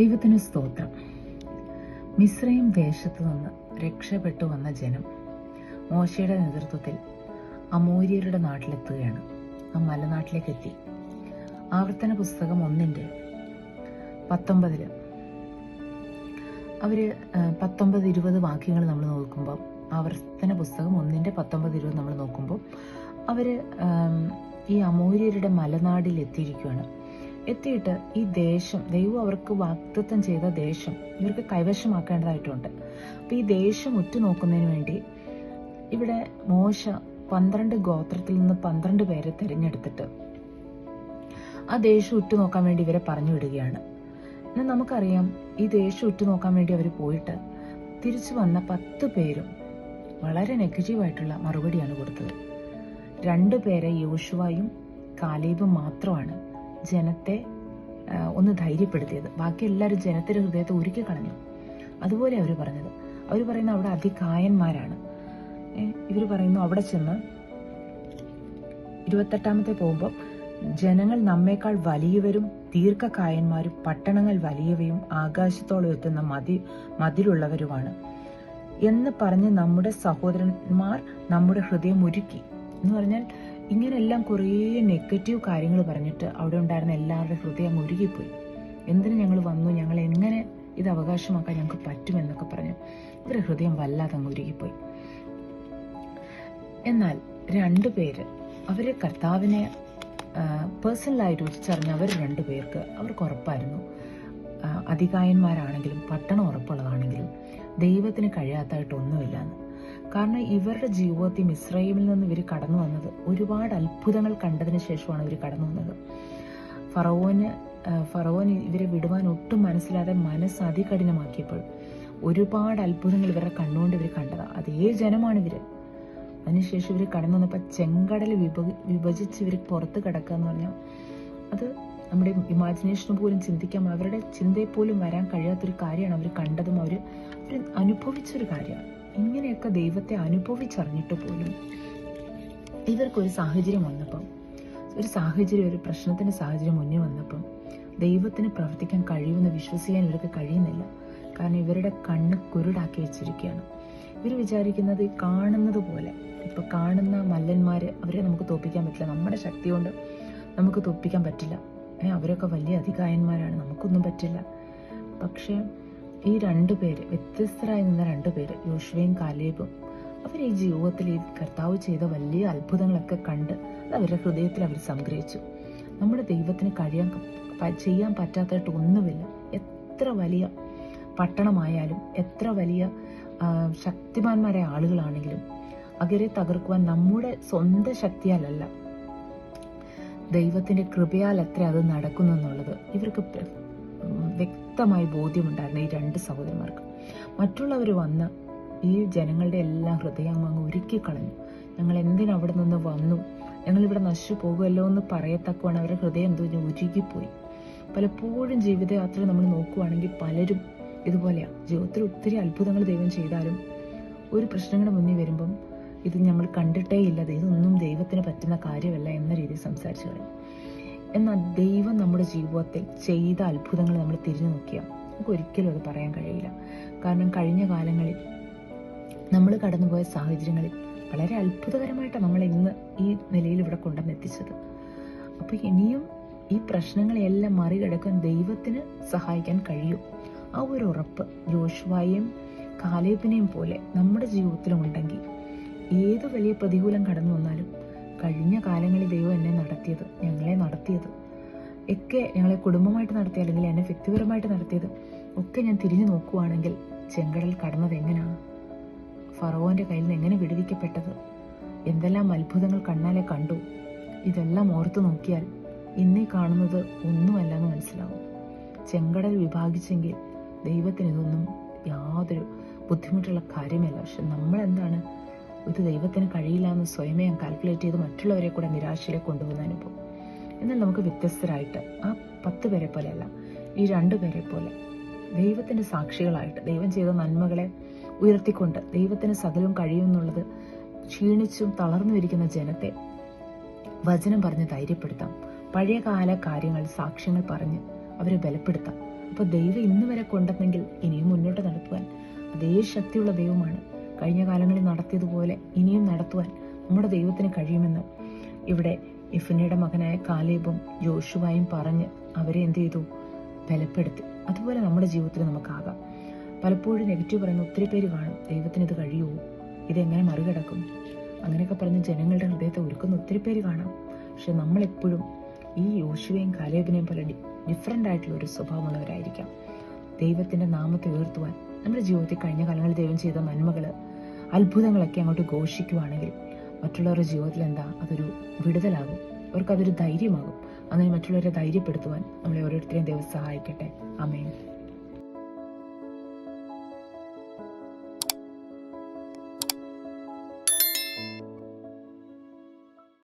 ദൈവത്തിന് സ്തോത്രം. മിശ്രയും ദേശത്തു നിന്ന് രക്ഷപ്പെട്ടു വന്ന ജനം മോശയുടെ നേതൃത്വത്തിൽ അമൂര്യരുടെ നാട്ടിലെത്തുകയാണ്. ആ മലനാട്ടിലേക്ക് എത്തി ആവർത്തന പുസ്തകം ഒന്നിന്റെ പത്തൊമ്പതിൽ. അവർ ആ, പത്തൊമ്പത് ഇരുപത് വാക്യങ്ങൾ നമ്മൾ നോക്കുമ്പോൾ ആവർത്തന പുസ്തകം ഒന്നിന്റെ പത്തൊമ്പത് ഇരുപത് നമ്മൾ നോക്കുമ്പോൾ അവർ ഈ അമൂര്യരുടെ മലനാടിൽ എത്തിയിരിക്കുകയാണ് എത്തിയിട്ട് ഈ ദേശം ദൈവം അവർക്ക് വാക്തത്വം ചെയ്ത ദേശം ഇവർക്ക് കൈവശമാക്കേണ്ടതായിട്ടുണ്ട്. അപ്പം ഈ ദേശം ഉറ്റുനോക്കുന്നതിന് വേണ്ടി ഇവിടെ മോശ പന്ത്രണ്ട് ഗോത്രത്തിൽ നിന്ന് പന്ത്രണ്ട് പേരെ തിരഞ്ഞെടുത്തിട്ട് ആ ദേശം ഉറ്റുനോക്കാൻ വേണ്ടി ഇവരെ പറഞ്ഞു വിടുകയാണ്. എന്നാൽ നമുക്കറിയാം ഈ ദേശം ഉറ്റുനോക്കാൻ വേണ്ടി അവർ പോയിട്ട് തിരിച്ചു വന്ന പത്ത് പേരും വളരെ നെഗറ്റീവായിട്ടുള്ള മറുപടിയാണ് കൊടുത്തത്. രണ്ടു പേരെ യോശുവായും കാലേബും മാത്രമാണ് ജനത്തെ ഒന്ന് ധൈര്യപ്പെടുത്തിയത്. ബാക്കി എല്ലാവരും ജനത്തിന്റെ ഹൃദയത്തെ ഒരുക്കി കളഞ്ഞു. അതുപോലെ അവർ പറഞ്ഞത്. അവർ പറയുന്ന അവിടെ അതികായന്മാരാണ്. ഇവർ പറയുന്നു അവിടെ ചെന്ന് ഇരുപത്തെട്ടാമത്തെ പോകുമ്പോൾ ജനങ്ങൾ നമ്മേക്കാൾ വലിയവരും ദീർഘകായന്മാരും പട്ടണങ്ങൾ വലിയവയും ആകാശത്തോളം എത്തുന്ന മതി മതിലുള്ളവരുമാണ്. എന്ന് പറഞ്ഞ് നമ്മുടെ സഹോദരന്മാർ നമ്മുടെ ഹൃദയം ഒരുക്കി എന്ന് പറഞ്ഞാൽ ഇങ്ങനെല്ലാം കുറേ നെഗറ്റീവ് കാര്യങ്ങൾ പറഞ്ഞിട്ട് അവിടെ ഉണ്ടായിരുന്ന എല്ലാവരുടെ ഹൃദയം ഒരുകിപ്പോയി എന്തിനു ഞങ്ങൾ വന്നു? ഞങ്ങൾ എങ്ങനെ ഇത് അവകാശമാക്കാൻ ഞങ്ങൾക്ക് പറ്റുമെന്നൊക്കെ പറഞ്ഞു ഇവരുടെ ഹൃദയം വല്ലാതെ അങ്ങ് ഒരുകിപ്പോയി എന്നാൽ രണ്ടുപേര് അവരെ കർത്താവിനെ പേഴ്സണലായിട്ട് ഉച്ചറിഞ്ഞ അവർ രണ്ടുപേർക്ക് അവർക്ക് ഉറപ്പായിരുന്നു. അധികായന്മാരാണെങ്കിലും പട്ടണം ഉറപ്പുള്ളതാണെങ്കിലും ദൈവത്തിന് കഴിയാത്തതായിട്ട് ഒന്നുമില്ലെന്ന്. കാരണം ഇവരുടെ ജീവിതത്തിൽ മിശ്രൈമിൽ നിന്ന് ഇവർ കടന്നു വന്നത്. ഒരുപാട് അത്ഭുതങ്ങൾ കണ്ടതിന് ശേഷമാണ് ഇവർ കടന്നു വന്നത്. ഫറവോന് ഫറവോൻ ഇവരെ വിടുവാൻ ഒട്ടും മനസ്സിലാതെ മനസ്സ് അതികഠിനമാക്കിയപ്പോൾ ഒരുപാട് അത്ഭുതങ്ങൾ ഇവരുടെ കണ്ടുകൊണ്ട് ഇവർ കണ്ടത്. അതേ ജനമാണ് ഇവർ? അതിനുശേഷം ഇവർ കടന്നു വന്നപ്പോൾ ചെങ്കടൽ വിഭ വിഭജിച്ച് ഇവർ പുറത്ത് കിടക്കുക എന്ന് പറഞ്ഞാൽ അത് നമ്മുടെ ഇമാജിനേഷൻ പോലും ചിന്തിക്കാം. അവരുടെ ചിന്തയിൽ പോലും വരാൻ കഴിയാത്തൊരു കാര്യമാണ് അവർ കണ്ടതും അവർ അവർ അനുഭവിച്ചൊരു കാര്യമാണ്. ഇങ്ങനെയൊക്കെ ദൈവത്തെ അനുഭവിച്ചറിഞ്ഞിട്ട് പോലും ഇവർക്കൊരു സാഹചര്യം വന്നപ്പം ഒരു സാഹചര്യം ഒരു പ്രശ്നത്തിന്റെ സാഹചര്യം മുന്നേ വന്നപ്പം ദൈവത്തിന് പ്രവർത്തിക്കാൻ കഴിയുമെന്ന് വിശ്വസിക്കാൻ ഇവർക്ക് കഴിയുന്നില്ല. കാരണം ഇവരുടെ കണ്ണ് കുരുടാക്കി വെച്ചിരിക്കുകയാണ്. ഇവർ വിചാരിക്കുന്നത് കാണുന്നത് പോലെ ഇപ്പം കാണുന്ന മല്ലന്മാർ അവരെ നമുക്ക് തോപ്പിക്കാൻ പറ്റില്ല. നമ്മുടെ ശക്തി കൊണ്ട് നമുക്ക് തോപ്പിക്കാൻ പറ്റില്ല. അവരൊക്കെ വലിയ അധികായന്മാരാണ് നമുക്കൊന്നും പറ്റില്ല. പക്ഷെ ഈ രണ്ടു പേര് വ്യത്യസ്തരായി നിന്ന രണ്ടു പേര് യോശുവയും കാലേബും അവർ ഈ ജീവിതത്തിൽ ഈ കർത്താവ് ചെയ്ത വലിയ അത്ഭുതങ്ങളൊക്കെ കണ്ട് അത് അവരുടെ ഹൃദയത്തിൽ അവർ സംഗ്രഹിച്ചു. നമ്മുടെ ദൈവത്തിന് കഴിയാൻ ചെയ്യാൻ പറ്റാത്തതായിട്ട് ഒന്നുമില്ല. എത്ര വലിയ പട്ടണമായാലും എത്ര വലിയ ശക്തിമാന്മാരായ ആളുകളാണെങ്കിലും അവരെ തകർക്കുവാൻ നമ്മുടെ സ്വന്തം ശക്തിയാലല്ല ദൈവത്തിന്റെ കൃപയാൽ എത്ര അത് നടക്കുന്നു എന്നുള്ളത് ഇവർക്ക് വ്യക്തമായി ബോധ്യമുണ്ടായിരുന്നു ഈ രണ്ട് സഹോദരന്മാർക്ക് മറ്റുള്ളവർ വന്ന് ഈ ജനങ്ങളുടെ എല്ലാം ഹൃദയം അങ്ങ് ഒരുക്കി കളഞ്ഞു ഞങ്ങൾ എന്തിനു അവിടെ നിന്ന് വന്നു? ഞങ്ങൾ ഇവിടെ നശിച്ചു പോകുമല്ലോ എന്ന് പറയത്തക്കുവാണ് അവരുടെ ഹൃദയം എന്തോ ഉരുകിപ്പോയി. പലപ്പോഴും ജീവിതയാത്ര നമ്മൾ നോക്കുവാണെങ്കിൽ പലരും ഇതുപോലെയാണ് ജീവിതത്തിൽ ഒത്തിരി അത്ഭുതങ്ങൾ ദൈവം ചെയ്താലും ഒരു പ്രശ്നങ്ങളുടെ മുന്നിൽ വരുമ്പം ഇത് നമ്മൾ കണ്ടിട്ടേ ഇല്ല ഇതൊന്നും ദൈവത്തിന് പറ്റുന്ന കാര്യമല്ല എന്ന രീതിയിൽ സംസാരിച്ചു കളയും എന്നാൽ ദൈവം നമ്മുടെ ജീവിതത്തിൽ ചെയ്ത അത്ഭുതങ്ങൾ നമ്മൾ തിരിഞ്ഞു നോക്കിയാൽ നമുക്ക് ഒരിക്കലും അത് പറയാൻ കഴിയില്ല. കാരണം കഴിഞ്ഞ കാലങ്ങളിൽ നമ്മൾ കടന്നുപോയ സാഹചര്യങ്ങളിൽ വളരെ അത്ഭുതകരമായിട്ടാണ് നമ്മൾ ഇന്ന് ഈ നിലയിൽ ഇവിടെ കൊണ്ടുവന്നെത്തിച്ചത് അപ്പോൾ ഇനിയും ഈ പ്രശ്നങ്ങളെല്ലാം മറികടക്കാൻ ദൈവത്തിന് സഹായിക്കാൻ കഴിയും. ആ ഒരു ഉറപ്പ് ജോഷുവായും കാലേബിനെയും പോലെ നമ്മുടെ ജീവിതത്തിലും ഉണ്ടെങ്കിൽ ഏത് വലിയ പ്രതികൂലം കടന്നു വന്നാലും കഴിഞ്ഞ കാലങ്ങളിൽ ദൈവം എന്നെ നടത്തിയത് ഞങ്ങളെ നടത്തിയത് ഒക്കെ ഞങ്ങളെ കുടുംബമായിട്ട് നടത്തിയ അല്ലെങ്കിൽ എന്നെ വ്യക്തിപരമായിട്ട് നടത്തിയത് ഒക്കെ ഞാൻ തിരിഞ്ഞു നോക്കുവാണെങ്കിൽ ചെങ്കടൽ കടന്നത് എങ്ങനെയാണ് ഫറവോന്റെ കയ്യിൽ നിന്ന് എങ്ങനെ വിടുവിക്കപ്പെട്ടത്? എന്തെല്ലാം അത്ഭുതങ്ങൾ കണ്ണാലെ കണ്ടു? ഇതെല്ലാം ഓർത്തു നോക്കിയാൽ ഇന്നീ കാണുന്നത് ഒന്നുമല്ല എന്ന് മനസ്സിലാവും. ചെങ്കടൽ വിഭാഗിച്ചെങ്കിൽ ദൈവത്തിന് ഇതൊന്നും യാതൊരു ബുദ്ധിമുട്ടുള്ള കാര്യമല്ല. പക്ഷെ നമ്മൾ എന്താണ് ഇത് ദൈവത്തിന് കഴിയില്ല എന്ന് സ്വയമേ കാൽക്കുലേറ്റ് ചെയ്ത് മറ്റുള്ളവരെ കൂടെ നിരാശയിലേക്ക് കൊണ്ടുപോകുന്ന അനുഭവം. എന്നാൽ നമുക്ക് വ്യത്യസ്തരായിട്ട് ആ പത്ത് പേരെ പോലെയല്ല ഈ രണ്ടു പേരെ പോലെ ദൈവത്തിന്റെ സാക്ഷികളായിട്ട് ദൈവം ചെയ്ത നന്മകളെ ഉയർത്തിക്കൊണ്ട് ദൈവത്തിന് സകലവും കഴിയുമെന്നുള്ളത് ക്ഷീണിച്ചും തളർന്നു ഇരിക്കുന്ന ജനത്തെ വചനം പറഞ്ഞ് ധൈര്യപ്പെടുത്താം. പഴയകാല കാര്യങ്ങൾ സാക്ഷ്യങ്ങൾ പറഞ്ഞ് അവരെ ബലപ്പെടുത്താം. അപ്പോൾ ദൈവം ഇന്ന് വരെ കൊണ്ടെന്നെങ്കിൽ ഇനിയും മുന്നോട്ട് നടത്തുവാൻ അതേ ശക്തിയുള്ള ദൈവമാണ് കഴിഞ്ഞ കാലങ്ങളിൽ നടത്തിയതുപോലെ ഇനിയും നടത്തുവാൻ നമ്മുടെ ദൈവത്തിന് കഴിയുമെന്ന് ഇവിടെ ഇഫിനയുടെ മകനായ കാലേബും ജോഷുവായും പറഞ്ഞ് അവരെ എന്ത് ചെയ്തു? ബലപ്പെടുത്തി. അതുപോലെ നമ്മുടെ ജീവിതത്തിൽ നമുക്കാകാം. പലപ്പോഴും നെഗറ്റീവ് പറയുന്ന ഒത്തിരി പേര് കാണും. ദൈവത്തിന് ഇത് കഴിയുമോ? ഇതെങ്ങനെ മറികടക്കും? അങ്ങനെയൊക്കെ പറഞ്ഞ് ജനങ്ങളുടെ ഹൃദയത്തെ ഒരുക്കുന്ന ഒത്തിരി പേര് കാണാം. പക്ഷെ നമ്മളെപ്പോഴും ഈ യോശുവയും കാലേബിനെയും പോലെ ഡിഫറെന്റ് ആയിട്ടുള്ള ഒരു സ്വഭാവമുള്ളവരായിരിക്കാം. ദൈവത്തിന്റെ നാമത്തെ ഉയർത്തുവാൻ നമ്മുടെ ജീവിതത്തിൽ കഴിഞ്ഞ കാലങ്ങളിൽ ദൈവം ചെയ്ത നന്മകൾ അത്ഭുതങ്ങളൊക്കെ അങ്ങോട്ട് ഘോഷിക്കുവാണെങ്കിൽ മറ്റുള്ളവരുടെ ജീവിതത്തിൽ എന്താ അതൊരു വിടുതലാകും. അവർക്കതൊരു ധൈര്യമാകും. അങ്ങനെ മറ്റുള്ളവരെ ധൈര്യപ്പെടുത്തുവാൻ നമ്മളെ ഓരോരുത്തരെയും ദൈവം സഹായിക്കട്ടെ. അമേൻ